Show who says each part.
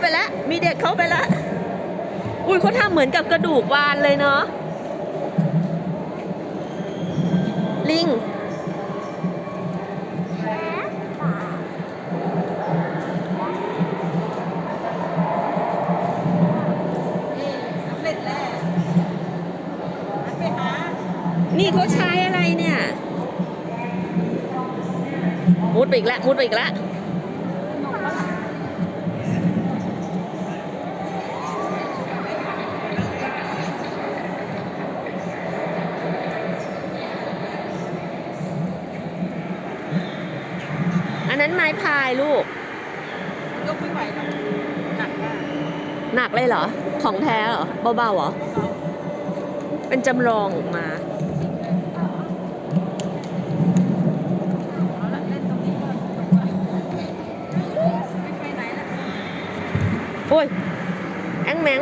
Speaker 1: ไปแล้ว มีเด็กเข้าไปแล้ว อุ้ยเขาทำเหมือนกับกระดูกวานเลยเนาะ ลิง
Speaker 2: นี่สำเร็จแล้วหันไปหา
Speaker 1: นี่เขาใช้อะไรเนี่ย มุดไปอีกแล้วมุดไปอีกแล้ว นนั้นไม้พายลูก
Speaker 2: ยกไม่ไหวหรอกหนักมาก
Speaker 1: หนักเลยเหรอ ของแท้เหรอ เบาๆเหรอ เป็นจำลองออกมา
Speaker 2: เอาละเล่นตรงนี้ก็จบละไม่ไปไหนละ
Speaker 1: โอ้ย แองแมง